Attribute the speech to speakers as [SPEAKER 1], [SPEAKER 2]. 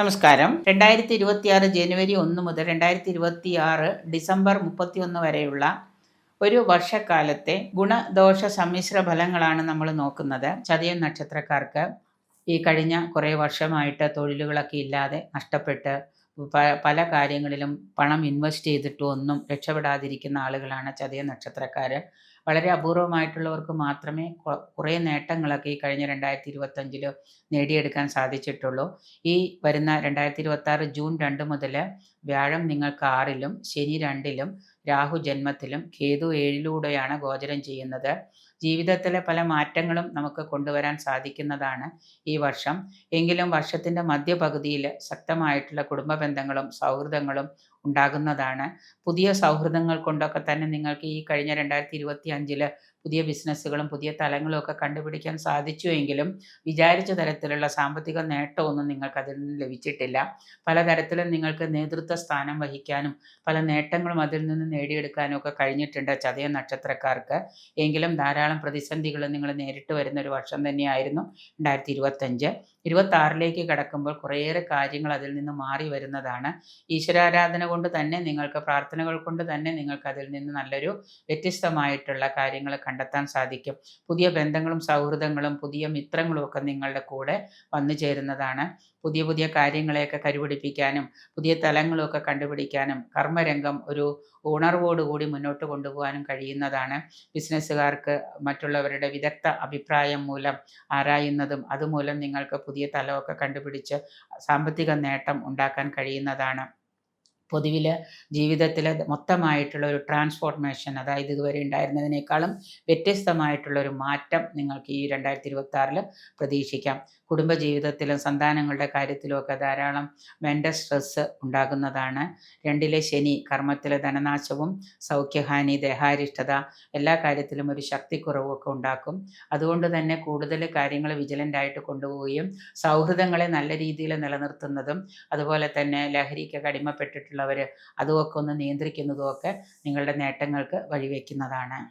[SPEAKER 1] നമസ്കാരം. രണ്ടായിരത്തി ഇരുപത്തിയാറ് ജനുവരി ഒന്ന് മുതൽ രണ്ടായിരത്തി ഇരുപത്തി ആറ് ഡിസംബർ മുപ്പത്തിയൊന്ന് വരെയുള്ള ഒരു വർഷക്കാലത്തെ ഗുണദോഷ സമ്മിശ്ര ഫലങ്ങളാണ് നമ്മൾ നോക്കുന്നത്. ചതയം നക്ഷത്രക്കാർക്ക് ഈ കഴിഞ്ഞ കുറേ വർഷമായിട്ട് തൊഴിലുകളൊക്കെ ഇല്ലാതെ നഷ്ടപ്പെട്ട് പല കാര്യങ്ങളിലും പണം ഇൻവെസ്റ്റ് ചെയ്തിട്ടും ഒന്നും രക്ഷപ്പെടാതിരിക്കുന്ന ആളുകളാണ് ചതയ നക്ഷത്രക്കാർ വളരെ അപൂർവമായിട്ടുള്ളവർക്ക് മാത്രമേ കുറേ നേട്ടങ്ങളൊക്കെ ഈ കഴിഞ്ഞ രണ്ടായിരത്തി ഇരുപത്തഞ്ചിൽ നേടിയെടുക്കാൻ സാധിച്ചിട്ടുള്ളൂ. ഈ വരുന്ന രണ്ടായിരത്തി ഇരുപത്തി ജൂൺ രണ്ട് മുതൽ വ്യാഴം നിങ്ങൾക്ക് ആറിലും ശനി രണ്ടിലും രാഹു ജന്മത്തിലും കേതു ഏഴിലൂടെയാണ് ഗോചരം ചെയ്യുന്നത്. ജീവിതത്തിലെ പല മാറ്റങ്ങളും നമുക്ക് കൊണ്ടുവരാൻ സാധിക്കുന്നതാണ് ഈ വർഷം. എങ്കിലും വർഷത്തിന്റെ മധ്യപകുതിയിൽ ശക്തമായിട്ടുള്ള കുടുംബ ബന്ധങ്ങളും സൗഹൃദങ്ങളും ഉണ്ടാകുന്നതാണ്. പുതിയ സൗഹൃദങ്ങൾ കൊണ്ടൊക്കെ തന്നെ നിങ്ങൾക്ക് ഈ കഴിഞ്ഞ രണ്ടായിരത്തി ഇരുപത്തി അഞ്ചിൽ പുതിയ ബിസിനസ്സുകളും പുതിയ തലങ്ങളും ഒക്കെ കണ്ടുപിടിക്കാൻ സാധിച്ചുവെങ്കിലും വിചാരിച്ച തരത്തിലുള്ള സാമ്പത്തിക നേട്ടമൊന്നും നിങ്ങൾക്ക് അതിൽ നിന്ന് ലഭിച്ചിട്ടില്ല. പലതരത്തിലും നിങ്ങൾക്ക് നേതൃത്വ സ്ഥാനം വഹിക്കാനും പല നേട്ടങ്ങളും അതിൽ നിന്ന് നേടിയെടുക്കാനും ഒക്കെ കഴിഞ്ഞിട്ടുണ്ട് ചതയ നക്ഷത്രക്കാർക്ക്. എങ്കിലും ധാരാളം പ്രതിസന്ധികൾ നിങ്ങൾ നേരിട്ട് വരുന്ന ഒരു വർഷം തന്നെയായിരുന്നു രണ്ടായിരത്തി ഇരുപത്തഞ്ച് ഇരുപത്തി ആറിലേക്ക് കടക്കുമ്പോൾ കുറേയേറെ കാര്യങ്ങൾ അതിൽ നിന്ന് മാറി വരുന്നതാണ്. ഈശ്വരാരാധന കൊണ്ട് തന്നെ നിങ്ങൾക്ക് പ്രാർത്ഥനകൾ കൊണ്ട് തന്നെ നിങ്ങൾക്ക് അതിൽ നിന്ന് നല്ലൊരു വ്യത്യസ്തമായിട്ടുള്ള കാര്യങ്ങൾ കണ്ടെത്താൻ സാധിക്കും. പുതിയ ബന്ധങ്ങളും സൗഹൃദങ്ങളും പുതിയ മിത്രങ്ങളും ഒക്കെ നിങ്ങളുടെ കൂടെ വന്നു ചേരുന്നതാണ്. പുതിയ പുതിയ കാര്യങ്ങളെയൊക്കെ കരുപിടിപ്പിക്കാനും പുതിയ തലങ്ങളൊക്കെ കണ്ടുപിടിക്കാനും കർമ്മരംഗം ഒരു ഉണർവോടുകൂടി മുന്നോട്ട് കൊണ്ടുപോകാനും കഴിയുന്നതാണ്. ബിസിനസ്സുകാർക്ക് മറ്റുള്ളവരുടെ വിദഗ്ധ അഭിപ്രായം മൂലം ആരായുന്നതും അതുമൂലം നിങ്ങൾക്ക് പുതിയ തലമൊക്കെ കണ്ടുപിടിച്ച് സാമ്പത്തിക നേട്ടം ഉണ്ടാക്കാൻ കഴിയുന്നതാണ്. പൊതുവിൽ ജീവിതത്തിൽ മൊത്തമായിട്ടുള്ള ഒരു ട്രാൻസ്ഫോർമേഷൻ അതായത് ഇതുവരെ ഉണ്ടായിരുന്നതിനേക്കാളും വ്യത്യസ്തമായിട്ടുള്ള ഒരു മാറ്റം നിങ്ങൾക്ക് ഈ രണ്ടായിരത്തി ഇരുപത്തി ആറിൽ പ്രതീക്ഷിക്കാം. കുടുംബജീവിതത്തിലും സന്താനങ്ങളുടെ കാര്യത്തിലുമൊക്കെ ധാരാളം മെന്റൽ സ്ട്രെസ്സ് ഉണ്ടാകുന്നതാണ്. രണ്ടിലെ ശനി കർമ്മത്തിലെ ധനനാശവും സൗഖ്യഹാനി ദേഹാരിഷ്ടത എല്ലാ കാര്യത്തിലും ഒരു ശക്തിക്കുറവും ഒക്കെ ഉണ്ടാക്കും. അതുകൊണ്ട് തന്നെ കൂടുതൽ കാര്യങ്ങൾ വിജിലന്റായിട്ട് കൊണ്ടുപോവുകയും സൗഹൃദങ്ങളെ നല്ല രീതിയിൽ നിലനിർത്തുന്നതും അതുപോലെ തന്നെ ലഹരിക്കൊക്കെ അടിമപ്പെട്ടിട്ടുള്ളവർ അതുമൊക്കെ ഒന്ന് നിയന്ത്രിക്കുന്നതും ഒക്കെ നിങ്ങളുടെ നേട്ടങ്ങൾക്ക് വഴിവെക്കുന്നതാണ്.